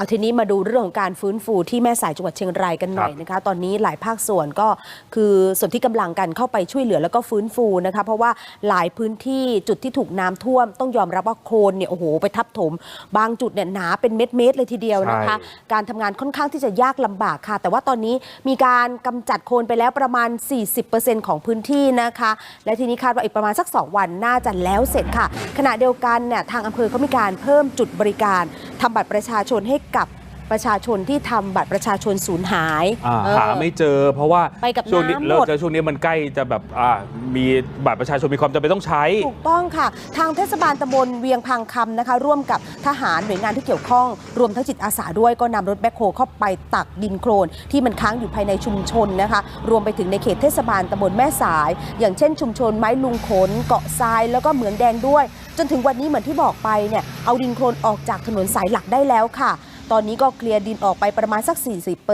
เอาทีนี้มาดูเรื่องของการฟื้นฟูที่แม่สายจังหวัดเชียงรายกันหน่อยนะคะ ตอนนี้หลายภาคส่วนก็คือส่วนที่กำลังกันเข้าไปช่วยเหลือแล้วก็ฟื้นฟูนะคะ เพราะว่าหลายพื้นที่จุดที่ถูกน้ำท่วม ต้องยอมรับว่าโคลนเนี่ยโอ้โหไปทับถม บางจุดเนี่ยหนาเป็นเม็ดเม็ดๆเลยทีเดียวนะคะใช่การทำงานค่อนข้างที่จะยากลำบากค่ะ แต่ว่าตอนนี้มีการกำจัดโคลนไปแล้วประมาณ 40%ของพื้นที่นะคะ และทีนี้คาดว่าอีกประมาณสัก 2 วันน่าจะแล้วเสร็จค่ะ ขณะเดียวกันเนี่ยทางอำเภอเขามีการเพิ่มจุดบริการทำบัตรประชาชนให้กับประชาชนที่ทำบัตรประชาชนสูญหายอ่าเออหาไม่เจอ เพราะว่าไปกับช่วงนี้น้ำหมดแล้วแล้วช่วงนี้มันใกล้จะแบบอ่ามีบัตรประชาชนมีความจำเป็นต้องใช้ ถูกต้องค่ะ ทางเทศบาลตำบลเวียงพังคำนะคะ ร่วมกับทหารหน่วยงานที่เกี่ยวข้อง รวมทั้งจิตอาสาด้วยก็นำรถแบ็คโฮเข้าไปตักดินโคลน ที่มันค้างอยู่ภายในชุมชนนะคะ รวมไปถึงในเขตเทศบาลตำบลแม่สาย อย่างเช่น ชุมชนไม้ลุงขนเกาะทรายแล้วก็เหมืองแดงด้วย จนถึงวันนี้เหมือนที่บอกไปเนี่ยเอาดินโคลนออกจากถนนสายหลักได้แล้วค่ะ ตอนนี้ก็เคลียร์ดินออกไปประมาณสัก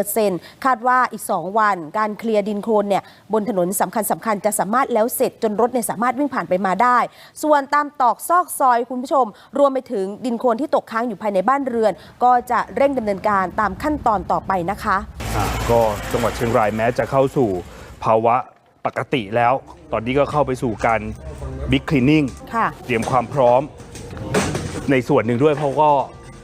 40%คาดว่าอีก 2 วัน การเคลียร์ดินโคลนเนี่ยบนถนนสำคัญสคัญๆจะสามารถแล้วเสร็จจนรถเนี่ยสามารถวิ่งผ่านไปมาได้ ส่วนตามตอกซอกซอยคุณผู้ชม รวมไปถึงดินโคลนที่ตกค้างอยู่ภายในบ้านเรือน ก็จะเร่งดำเนินการตามขั้นตอนต่อไปนะคะอ่าก็จังหวัดเชียงรายแม้จะเข้าสู่ภาวะปกติแล้ว ตอนนี้ก็เข้าไปสู่การบิ๊กคลีนนิ่งค่ะเตรียมความพร้อมในส่วนหนึ่งด้วยเพราะก็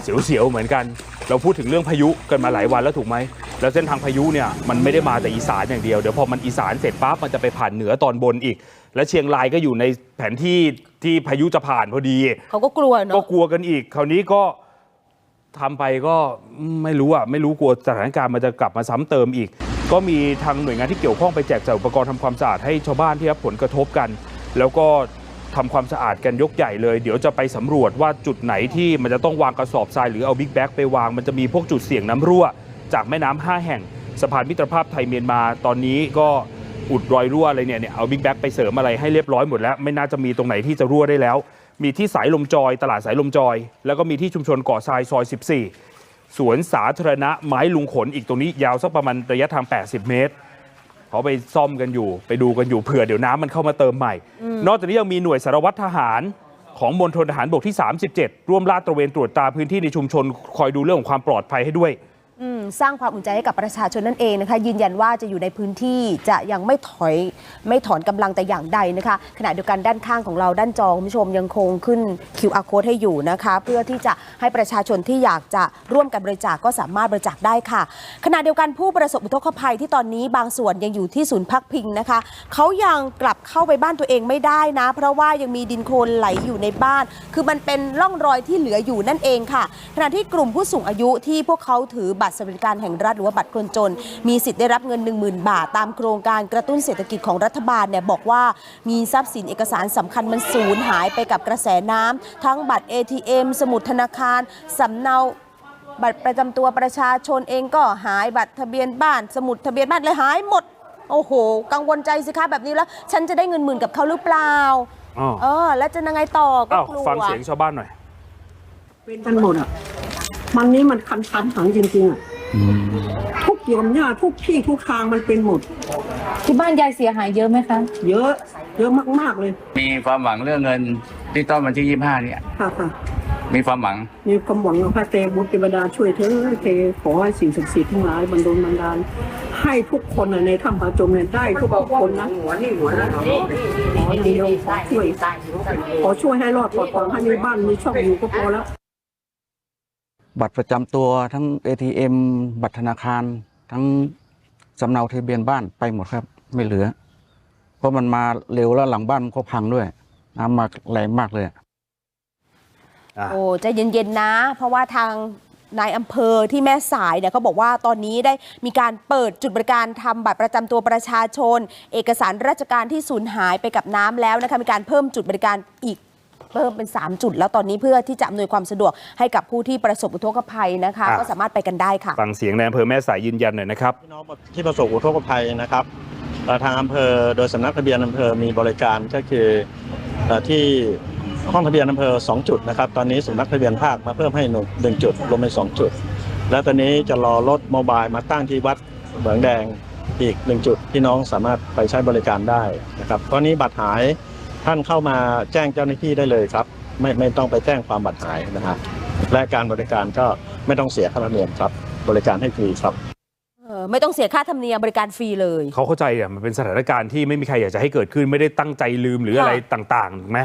เสียวๆเหมือนกัน เราพูดถึงเรื่องพายุกันมาหลายวันแล้วถูกไหม แล้วเส้นทางพายุเนี่ยมันไม่ได้มาแต่อีสานอย่างเดียว เดี๋ยวพอมันอีสานเสร็จปั๊บมันจะไปผ่านเหนือตอนบนอีก และเชียงรายก็อยู่ในแผนที่ที่พายุจะผ่านพอดี เขาก็กลัวก็เนาะกลัวกันอีก คราวนี้ก็ทำไปก็ไม่รู้อะไม่รู้กลัวสถานการณ์มันจะกลับมาซ้ำเติมอีก ก็มีทางหน่วยงานที่เกี่ยวข้องไปแจกจ่ายอุปกรณ์ทำความสะอาดให้ชาวบ้านที่รับผลกระทบกัน แล้วก็ ทำความสะอาดกันยกใหญ่เลย เดี๋ยวจะไปสำรวจว่าจุดไหนที่มันจะต้องวางกระสอบทรายหรือเอาบิ๊กแบ็กไปวางมันจะมีพวกจุดเสี่ยงน้ำรั่ว จากแม่น้ำห้าแห่งสะพานมิตรภาพไทยเมียนมาตอนนี้ก็อุดรอยรั่วอะไรเนี่ยเนี่ยเอาบิ๊กแบ็กไปเสริมอะไรให้เรียบร้อยหมดแล้ว ไม่น่าจะมีตรงไหนที่จะรั่วได้แล้ว มีที่สายลมจอย ตลาดสายลมจอย แล้วก็มีที่ชุมชนเกาะทรายซอย 14 สวนสาธารณะไม้ลุงขนอีกตรงนี้ยาวสักประมาณระยะทาง 80 เมตร เขาไปซ่อมกันอยู่ ไปดูกันอยู่เผื่อเดี๋ยวน้ำมันเข้ามาเติมใหม่ นอกจากนี้ยังมีหน่วยสารวัตรทหารของมณฑลทหารบกที่ 37 ร่วมลาดตระเวนตรวจตราพื้นที่ในชุมชน คอยดูเรื่องของความปลอดภัยให้ด้วยอืม สร้างความอุ่นใจให้กับประชาชนนั่นเองนะคะ ยืนยันว่าจะอยู่ในพื้นที่จะยังไม่ถอยไม่ถอนกำลังแต่อย่างใดนะคะ ขณะเดียวกันด้านข้างของเราด้านจอคุณผู้ชมยังคงขึ้น QR code ให้อยู่นะคะ เพื่อที่จะให้ประชาชนที่อยากจะร่วมกันบริจาคก็สามารถบริจาคได้ค่ะ ขณะเดียวกันผู้ประสบอุทกภัยที่ตอนนี้บางส่วนยังอยู่ที่ศูนย์พักพิงนะคะเขายังกลับเข้าไปบ้านตัวเองไม่ได้นะ เพราะว่ายังมีดินโคลนไหลอยู่ในบ้าน คือมันเป็นร่องรอยที่เหลืออยู่นั่นเองค่ะขณะที่กลุ่มผู้สูงอายุที่พวกเขาถือบัตรสวัสดิการแห่งรัฐหรือว่าบัตรคนจน มีสิทธิ์ได้รับเงิน 10,000 บาท ตามโครงการกระตุ้นเศรษฐกิจของรัฐบาลเนี่ยบอกว่ามีทรัพย์สินเอกสารสำคัญมันสูญหายไปกับกระแสน้ำทั้งบัตร ATM สมุดธนาคารสำเนาบัตรประจำตัวประชาชนเองก็หายบัตรทะเบียนบ้าน สมุดทะเบียนบ้านเลยหายหมด โอ้โห กังวลใจสิคะแบบนี้แล้ว ฉันจะได้เงินหมื่นกับเขาหรือเปล่าอ้าวเออ แล้วจะยังไงต่อก็อ้าวกลัวฟังเสียงชาวบ้านหน่อยเป็นกันหมดอะมันนี้มันคันคันๆหังจริงๆอะ ทุกหย่อมหญ้าทุกที่ทุกทางมันเป็นหมด ที่บ้านยายเสียหายเยอะไหมคะ เยอะ เยอะมากๆเลย มีความหวังเรื่องเงินที่ต้นวันที่25เนี่ย ค่ะค่ะมีความหวัง มีความหวังว่าพระเตบุตรเทวดาช่วยเธอเทขอให้สิ่งศักดิ์สิทธิ์ทั้งหลายบรรดลบันดาล ให้ทุกคนน่ะในถ้ำผาจมเนี่ยได้ทุกคนนะขออย่างเดียวขอช่วยขอช่วยให้รอดปลอดภัยให้มีบ้านมีช่องอยู่ก็พอแล้ว บัตรประจำตัวทั้ง ATM บัตรธนาคาร ทั้งสำเนาทะเบียนบ้านไปหมดครับ ไม่เหลือ เพราะมันมาเร็วแล้วหลังบ้านมันก็พังด้วย น้ำมาแรงมากเลยอะอะโอ้ใจเย็นๆนะ เพราะว่าทางนายอำเภอที่แม่สายเนี่ยเขาบอกว่าตอนนี้ได้มีการเปิดจุดบริการทำบัตรประจำตัวประชาชน เอกสารราชการที่สูญหายไปกับน้ำแล้วนะคะมีการเพิ่มจุดบริการอีก เพิ่มเป็น 3 จุด แล้วตอนนี้เพื่อที่จะอำนวยความสะดวกให้กับผู้ที่ประสบอุทกภัยนะคะอะก็สามารถไปกันได้ค่ะ ฟังเสียงในอำเภอแม่สายยืนยันหน่อยนะครับพี่น้องที่ประสบอุทกภัยนะครับเอ่อทางอำเภอโดยสำนักทะเบียนอำเภอมีบริการก็คือเอ่อที่ห้องทะเบียนอำเภอ 2 จุดนะครับ ตอนนี้สำนักทะเบียนภาคมาเพิ่มให้หนึ่งหนึ่งจุดรวมเป็น2จุด แล้วตอนนี้จะรอรถโมบายมาตั้งที่วัดเหมืองแดงอีกหนึ่งจุดพี่น้องสามารถไปใช้บริการได้นะครับตอนนี้บัตรหาย ท่านเข้ามาแจ้งเจ้าหน้าที่ได้เลยครับ ไม่ไม่ต้องไปแจ้งความบัตรหายนะครับและการบริการก็ไม่ต้องเสียค่าธรรมเนียมครับ บริการให้ฟรีครับเออไม่ต้องเสียค่าธรรมเนียมบริการฟรีเลย เขาเข้าใจอะมันเป็นสถานการณ์ที่ไม่มีใครอยากจะให้เกิดขึ้นไม่ได้ตั้งใจลืมหรืออะไรค่ะต่างๆถูกไหม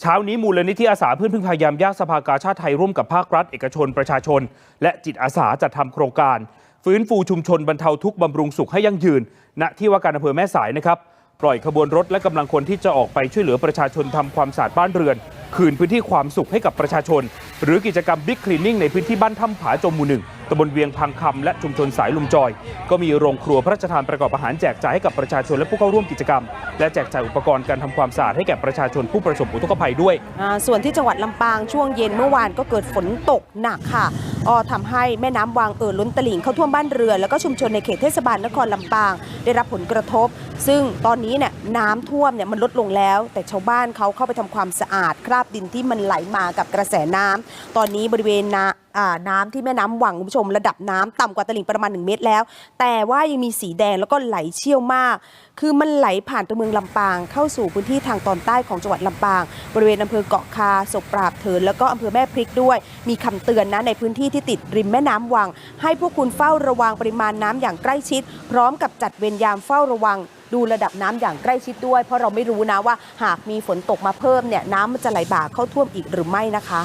เช้านี้มูลนิธิอาสาเพื่อนพึ่งพยายามยากสภากาชาติไทยร่วมกับภาครัฐ เอกชนประชาชน และจิตอาสาจัดทำโครงการ ฟื้นฟูชุมชนบรรเทาทุกข์บำรุงสุขให้ยั่งยืน ณที่ว่าการอำเภอแม่สายนะครับ ปล่อยขบวนรถและกำลังคนที่จะออกไปช่วยเหลือประชาชนทำความสะอาดบ้านเรือน คืนพื้นที่ความสุขให้กับประชาชน หรือกิจกรรมบิ๊กคลีนนิ่งในพื้นที่บ้านถ้ำผาจมหมู่หนึ่งตำบลเวียงพังคำและชุมชนสายลุมจอย ก็มีโรงครัวพระราชทานประกอบอาหารแจกจ่ายให้กับประชาชนและผู้เข้าร่วมกิจกรรม และแจกจ่ายอุปกรณ์การทำความสะอาดให้แก่ประชาชนผู้ประสบอุทกภัยด้วย ส่วนที่จังหวัดลำปางช่วงเย็นเมื่อวานก็เกิดฝนตกหนักค่ะก็ทำให้แม่น้ำวังเอ่อล้นตลิ่งเข้าท่วมบ้านเรือนแล้วก็ชุมชนในเขตเทศบาลนครลำปาง ได้รับผลกระทบซึ่งตอนนี้เนี่ยน้ำท่วมเนี่ยมันลดลงแล้ว แต่ชาวบ้านเขาเข้าไปทำความสะอาด คราบดินที่มันไหลมากับกระแสน้ำตอนนี้บริเวณนาอ่าน้ำที่แม่น้ำวังคุณผู้ชม ระดับน้ำต่ำกว่าตลิ่งประมาณ 1 เมตรแล้ว แต่ว่ายังมีสีแดงแล้วก็ไหลเชี่ยวมาก คือมันไหลผ่านตัวเมืองลำปาง เข้าสู่พื้นที่ทางตอนใต้ของจังหวัดลำปาง บริเวณอำเภอเกาะคาศกปราบเถินแล้วก็อำเภอแม่พริกด้วย มีคำเตือนนะในพื้นที่ที่ติดริมแม่น้ำวัง ให้พวกคุณเฝ้าระวังปริมาณน้ำอย่างใกล้ชิด พร้อมกับจัดเวรยามเฝ้าระวังดูระดับน้ำอย่างใกล้ชิดด้วย เพราะเราไม่รู้นะว่าหากมีฝนตกมาเพิ่มเนี่ยน้ำมันจะไหลบ่าเข้าท่วมอีกหรือไม่นะคะ